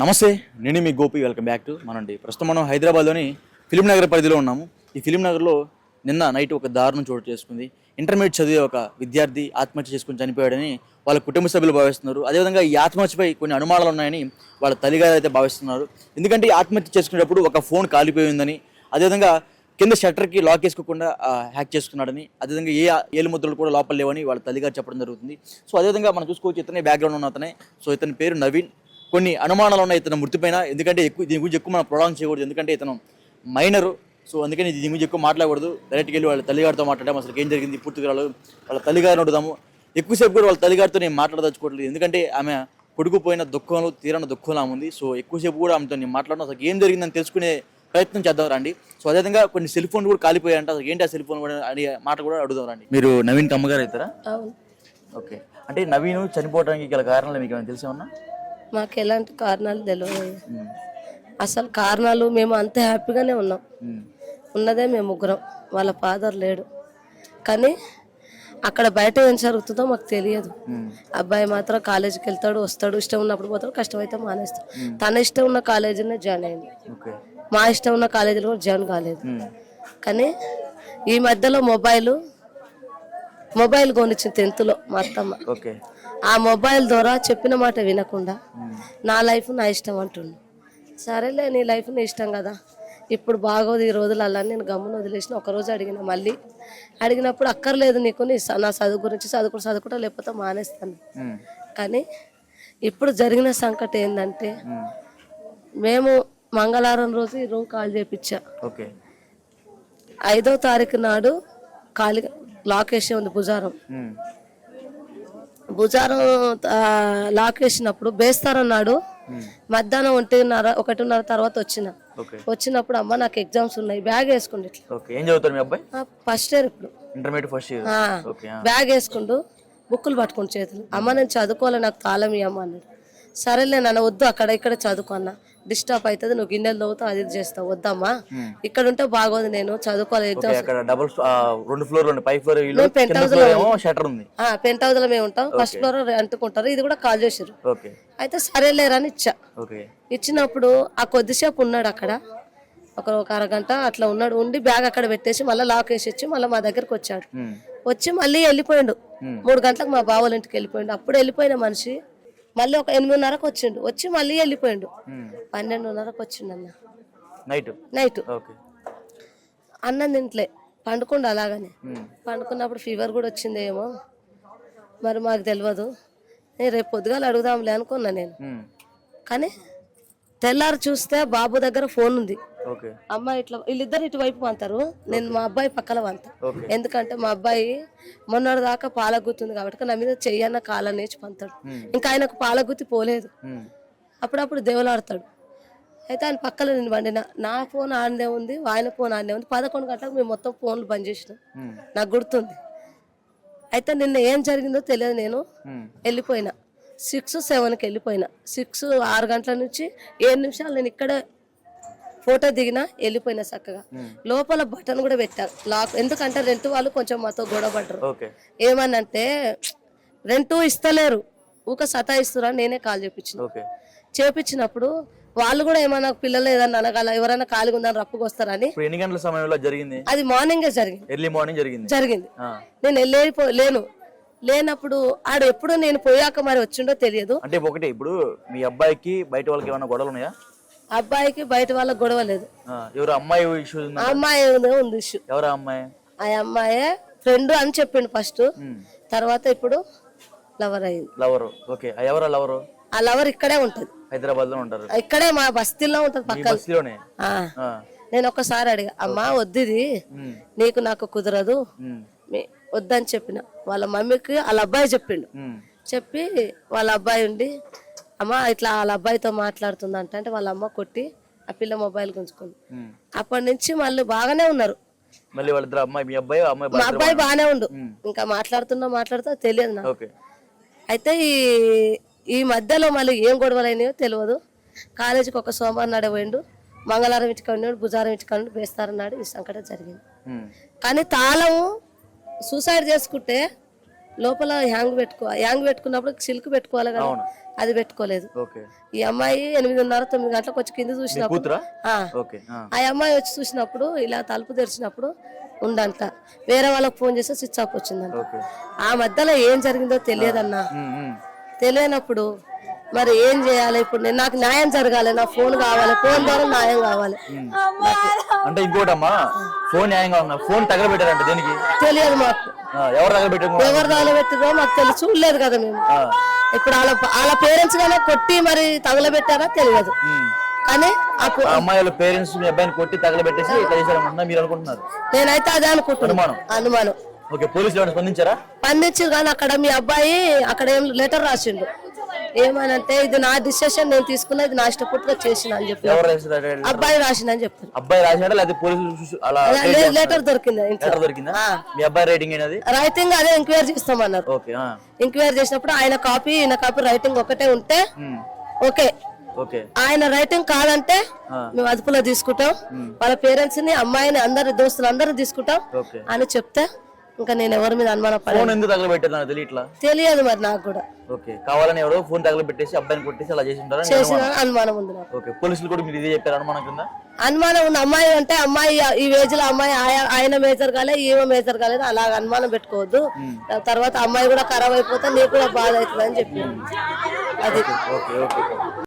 నమస్తే నేను మీ గోపి వెల్కమ్ బ్యాక్ టు మనండి. ప్రస్తుతం మనం హైదరాబాద్లోని ఫిలిం నగర్ పరిధిలో ఉన్నాము. ఈ ఫిలిం నగర్లో నిన్న నైట్ ఒక దారుణం చోటు చేసుకుంది. ఇంటర్మీడియట్ చదివే ఒక విద్యార్థి ఆత్మహత్య చేసుకుని చనిపోయాడని వాళ్ళ కుటుంబ సభ్యులు భావిస్తున్నారు. అదేవిధంగా ఈ ఆత్మహత్యపై కొన్ని అనుమానాలు ఉన్నాయని వాళ్ళ తల్లిగారు అయితే భావిస్తున్నారు. ఎందుకంటే ఈ ఆత్మహత్య చేసుకునేటప్పుడు ఒక ఫోన్ కాలిపోయిందని అదేవిధంగా కింద షట్టర్కి లాక్ వేసుకోకుండా హ్యాక్ చేసుకున్నాడని అదేవిధంగా ఏ ఏలు ముద్రలు కూడా లోపల లేవని వాళ్ళ తల్లిగారు చెప్పడం జరుగుతుంది. సో అదేవిధంగా మనం చూసుకోవచ్చు ఇతనే బ్యాక్గ్రౌండ్ ఉన్న అతనే. సో ఇతని పేరు నవీన్. కొన్ని అనుమానాలు ఉన్నాయి ఇతను మృతిపైన ఎందుకంటే ఎక్కువ దీని గురించి ఎక్కువ మనం ప్రొలాంగ్ చేయకూడదు. ఎందుకంటే ఇతను మైనరు. సో అందుకని దీని గురించి ఎక్కువ మాట్లాడకూడదు. డైరెక్ట్గా వెళ్ళి వాళ్ళ తల్లిగారితో మాట్లాడడం అసలు ఏం జరిగింది పూర్తిగా రాలేదు వాళ్ళ తల్లిగారిని అడుగుదాము. ఎక్కువసేపు కూడా వాళ్ళ తల్లిగారితో నేను మాట్లాడదలుచుకోవట్లేదు. ఎందుకంటే ఆమె కొడుకు పోయిన దుఃఖంలో తీరని దుఃఖంలా ఉంది. సో ఎక్కువసేపు కూడా ఆమెతో నేను మాట్లాడడం అసలు ఏం జరిగిందని తెలుసుకునే ప్రయత్నం చేద్దాం రండి. సో అదేవిధంగా కొన్ని సెల్ ఫోన్ కూడా కాలిపోయాయంట. అసలు ఏంటి ఆ సెల్ ఫోన్ కూడా అడిగే మాట కూడా అడుగుదాం రండి. మీరు నవీన్ కమ్మగారు అవుతారా? ఓకే. అంటే నవీన్ చనిపోవడానికి గల కారణాలు మీకు ఏమైనా తెలిసే ఉన్నా మాకు ఎలాంటి కారణాలు తెలియదు అసలు కారణాలు మేము అంత హ్యాపీగానే ఉన్నాం. ఉన్నదే మేము ముగ్గురం. వాళ్ళ ఫాదర్ లేడు. కానీ అక్కడ బయట ఏం జరుగుతుందో మాకు తెలియదు. అబ్బాయి మాత్రం కాలేజీకి వెళ్తాడు వస్తాడు ఇష్టం ఉన్నప్పుడు పోతాడు కష్టమైతే మానేస్తాడు. తన ఇష్టం ఉన్న కాలేజీనే జాయిన్ అయింది. మా ఇష్టం ఉన్న కాలేజీలో కూడా జాయిన్ కాలేదు. కానీ ఈ మధ్యలో మొబైల్ మొబైల్ కొనిచ్చింది టెన్త్లో మా అత్తమ్మ. ఓకే. ఆ మొబైల్ ద్వారా చెప్పిన మాట వినకుండా నా లైఫ్ నా ఇష్టం అంటుండు. సరేలే నీ లైఫ్ నీ ఇష్టం కదా. ఇప్పుడు బాగోదు ఈ రోజులల్లా నేను గమ్మున వదిలేసిన. ఒక రోజు అడిగిన మళ్ళీ. అడిగినప్పుడు అక్కర్లేదు నీకు నీ స- నా చదువు గురించి చదువుకుంటూ చదువుకుంటా లేకపోతే మానేస్తాను. కానీ ఇప్పుడు జరిగిన సంకట ఏంటంటే మేము మంగళవారం రోజు ఈ రూమ్ కాల్ చేపించా. ఓకే. ఐదో తారీఖు నాడు ఖాళీ లాక్ వేసే ఉంది భుజారం. భుజారం ఆ, లాక్ వేసినప్పుడు బేస్తారన్నాడు మధ్యాహ్నం ఒంటిన్నర ఒకటిన్నర తర్వాత వచ్చిన. వచ్చినప్పుడు అమ్మ నాకు ఎగ్జామ్స్ ఉన్నాయి బ్యాగ్ వేసుకోండి ఇట్లా. ఓకే. ఏం చదువుతారు మీ అబ్బాయి? ఫస్ట్ ఇయర్ ఇప్పుడు. Intermediate first year. బ్యాగ్ వేసుకుంటూ బుక్కులు పట్టుకుని చేతులు. అమ్మ నేను చదువుకోవాలి నాకు తాళం ఇవ్వమ్మ అన్నాడు. సరేలే నాన్న వద్దు అక్కడ ఇక్కడ చదువుకో అన్న. డిస్టర్బ్ అవుతుంది నువ్వు గిన్నెలు తవ్వుతావు అది ఇది చేస్తావు. వద్దమ్మా. ఇక్కడ ఉంటే బాగోదు నేను అక్కడ డబుల్ రెండు ఫ్లోర్ ఉంది పై ఫ్లోర్ ఇల్లు మేము పెంట్ హౌస్ షటర్ ఉంది. పెంట్ హౌస్లో మేము ఉంటాం. ఫస్ట్ ఫ్లోర్ అంటుకుంటారు. ఇది కూడా కాల్ చేసారు ఓకే. అయితే సరేలేరా అని ఇచ్చా. ఇచ్చినప్పుడు ఆ కొద్దిసేపు ఉన్నాడు అక్కడ. ఒక ఒక అరగంట అట్లా ఉన్నాడు. ఉండి బ్యాగ్ అక్కడ పెట్టేసి మళ్ళీ లాక్ వేసి వచ్చి మళ్ళీ మా దగ్గరకు వచ్చాడు. వచ్చి మళ్ళీ వెళ్ళిపోయిండు. మూడు గంటలకు మా బావోళ్ళ ఇంటికి వెళ్ళిపోయిండు. అప్పుడు వెళ్ళిపోయిన మనిషి మళ్ళీ ఒక ఎనిమిదిన్నరకు వచ్చిండు. వచ్చి మళ్ళీ వెళ్ళిపోయిండు. పన్నెండున్నరకు వచ్చిండు అన్న. నైట్? నైట్. ఓకే. అన్నం తింటలే పండుకుండు అలాగనే. పండుకున్నప్పుడు ఫీవర్ కూడా వచ్చిందేమో. మరి మాకు తెలియదు నేను రేపు పొద్దుగాల అడుగుదాంలే అనుకున్నా నేను. కానీ తెల్లారి చూస్తే బాబు దగ్గర ఫోన్ ఉంది. అమ్మాయి ఇట్లా వీళ్ళిద్దరు ఇటువైపు పంతారు నేను మా అబ్బాయి పక్కన ఓకే. ఎందుకంటే మా అబ్బాయి మొన్నటి దాకా పాలగుత్తుంది కాబట్టి నా మీద చెయ్యన్న కాలని నేర్చి పంతాడు. ఇంకా ఆయనకు పాలగుత్తి పోలేదు. అప్పుడప్పుడు దేవులాడతాడు. అయితే ఆయన పక్కన నేను వండిన. నా ఫోన్ ఆడనే ఉంది ఆయన ఫోన్ ఆడనే ఉంది. పదకొండు గంటలకు మేము మొత్తం ఫోన్లు బంద్ చేసినాం. నాకు గుర్తుంది. అయితే నిన్న ఏం జరిగిందో తెలియదు నేను. వెళ్ళిపోయినా. సిక్స్ సెవెన్కి వెళ్ళిపోయినా. సిక్స్ ఆరు గంటల నుంచి ఏడు నిమిషాలు నేను ఇక్కడే ఫోటో దిగినా వెళ్ళిపోయినా చక్కగా. లోపల బటన్ కూడా పెట్టారు. లాక్ ఎందుకంటే రెంట్ వాళ్ళు కొంచెం మాతో గొడవ పడ్డరు ఓకే. ఏమనంటే రెంట్ ఇస్తలేరు. ఊక సతాయిస్తురా నేనే కాల్ చేపించిన. ఓకే. చేపించినప్పుడు వాళ్ళు కూడా ఏమన్నా పిల్లలు ఏదన్నా అనగాల ఎవరైనా ఖాళీగా ఉందని రప్పుకు వస్తారని ఎన్ని గంటల సమయంలో జరిగింది? అది మార్నింగే జరిగింది. ఎర్లీ మార్నింగ్ జరిగింది. జరిగింది. నేను వెళ్ళిపో లేను. లేనప్పుడు ఆడు ఎప్పుడు నేను పోయాక మరి వచ్చిండో తెలియదు. అంటే ఒకటి ఇప్పుడు మీ అబ్బాయికి బయట వాళ్ళకి ఏమైనా గొడవలు ఉన్నాయా? అబ్బాయికి బయట వాళ్ళకి గొడవ లేదు. ఆ, ఎవరు అమ్మాయి ఇష్యూ అమ్మాయి ఉంది- ఇష్యూ ఎవరా అమ్మాయి? ఆ అమ్మాయే ఫ్రెండ్ అని చెప్పిండు ఫస్ట్. తర్వాత ఇప్పుడు లవర్ అయింది. లవరు ఓకే ఆ ఎవరా లవరు ఆ లవర్ ఇక్కడే ఉంటది. హైదరాబాద్లో ఉంటారు. ఇక్కడే మా బస్తీలో ఉంటది. ఆ. నేను ఒక్కసారి అడిగా అమ్మా వద్దిది. నీకు నాకు కుదరదు. వద్దని చెప్పిన. వాళ్ళ మమ్మీకి వాళ్ళ అబ్బాయి చెప్పిండు. చెప్పి వాళ్ళ అబ్బాయి ఉండి అమ్మ ఇట్లా వాళ్ళ అబ్బాయితో మాట్లాడుతుందంట అంటే వాళ్ళ అమ్మ కొట్టి ఆ పిల్ల మొబైల్ గుంజుకుంది. అప్పటి నుంచి మళ్ళీ బాగానే ఉన్నారు. మళ్ళీ అమ్మాయి మీ అబ్బాయి అమ్మాయి మా అబ్బాయి బాగానే ఉండు. ఇంకా మాట్లాడుతున్నా మాట్లాడుతా తెలియదు నాకు. అయితే ఈ ఈ మధ్యలో మళ్ళీ ఏం గొడవలు అయినాయో తెలియదు. కాలేజీకి ఒక సోమవారం నాడే పోయిండు. మంగళవారం ఇంటికి ఉన్నాడు బుధవారం ఇంటికి ఉన్నాడు బేస్తారం నాడు ఈ సంకటం జరిగింది. కానీ తాళం సూసైడ్ చేసుకుంటే లోపల హ్యాంగ్ పెట్టుకో హ్యాంగ్ పెట్టుకున్నప్పుడు సిల్క్ పెట్టుకోవాలి కదా. అది పెట్టుకోలేదు. ఓకే. ఈ అమ్మాయి ఎనిమిదిన్నర తొమ్మిది గంటలకు వచ్చి కింద చూసినప్పుడు కూతురా? ఆ, ఓకే ఆ. ఆ అమ్మాయి వచ్చి చూసినప్పుడు ఇలా తలుపు తెరిచినప్పుడు ఉందంట. వేరే వాళ్ళకి ఫోన్ చేస్తే స్విచ్ ఆఫ్ వచ్చిందంట. ఓకే. ఆ మధ్యలో ఏం జరిగిందో తెలియదన్నా. తెలియనప్పుడు మరి ఏం చేయాలి? ఇప్పుడు నేను నాకు న్యాయం జరగాలి. నా ఫోన్ కావాలి. ఫోన్ ద్వారా న్యాయం కావాలి. అంటే ఇంకోటమ్మా ఫోన్ న్యాయంగా ఉన్నా ఫోన్ తగలబెట్టారంట దేనికి? తెలియదు మాకు. ఎవరు తగలబెట్టారు? ఎవరు తగలబెట్టిరో మాకు తెలియదు చూడలేదు కదా మేము. ఇప్పుడు వాళ్ళ వాళ్ళ పేరెంట్స్ గానే కొట్టి మరి తగలబెట్టారా తెలియదు. కానీ ఆ పు- ఆ అమ్మాయి వాళ్ళ పేరెంట్స్ మీ అబ్బాయిని కొట్టి తగలబెట్టేసి ఇట్లా చేశారనుకుంటున్నా మీరు అనుకుంటున్నారు? నేనైతే అదే అనుకుంటున్నాను అనుమానం? ఓకే పోలీసులు స్పందించారా? పండించు కానీ అక్కడ మీ అబ్బాయి అక్కడ ఏం లెటర్ రాసిండు. ఏమనంటే ఇది నా డిసిషన్ నేను తీసుకున్నా ఇది నా ఇష్టపుట్టుగా చేసిన అని చెప్పి. ఎవరు? అబ్బాయి చెప్పారు. అబ్బాయి రాసినాడా లేకపోతే పోలీసులు చూసి అలా లెటర్ దొరికింది ఇంట్లో. లెటర్ దొరికిందా? మీ అబ్బాయి రేటింగ్ ఏంటది రైటింగ్ అదే ఎంక్వైరీ చేస్తామన్నారు. ఓకే ఆ. ఎంక్వైరీ చేసినప్పుడు ఆయన కాపీ ఈయన కాపీ రైటింగ్ ఒకటే ఉంటే ఉమ్. ఓకే. ఓకే. ఆయన రైటింగ్ కాదంటే మేము అదుపులో తీసుకుంటాం. వాళ్ళ పేరెంట్స్ని అమ్మాయిని అందరి దోస్తులు అందరూ తీసుకుంటాం ఓకే. అని చెప్తే ఇంకా నేను ఎవరి మీద అనుమానం ఫోన్ ఎందుకు తగలబెట్టారు నాకు తెలియట్లా? తెలియదు మరి నాకు కూడా. ఓకే కావాలని ఎవరో ఫోన్ తగలబెట్టేసి అబ్బాయిని కొట్టేసి అలా చేసి ఉంటారని చేసిన అనుమానం. ఉంది నాకు. ఓకే పోలీసులు కూడా మీరు ఇదే చెప్పారు అనుమానం కింద? అనుమానం ఉన్న అమ్మాయి అంటే అమ్మాయి ఈ ఏజ్లో అమ్మాయి ఆయ- ఆయన మేజర్ కాలే ఈమె మేజర్ కాలేదు అలా అనుమానం పెట్టుకోవద్దు. తర్వాత అమ్మాయి కూడా ఖరాబ్ అయిపోతే నీకు కూడా బాధ అవుతుంది అని చెప్పి. అది. Okay okay.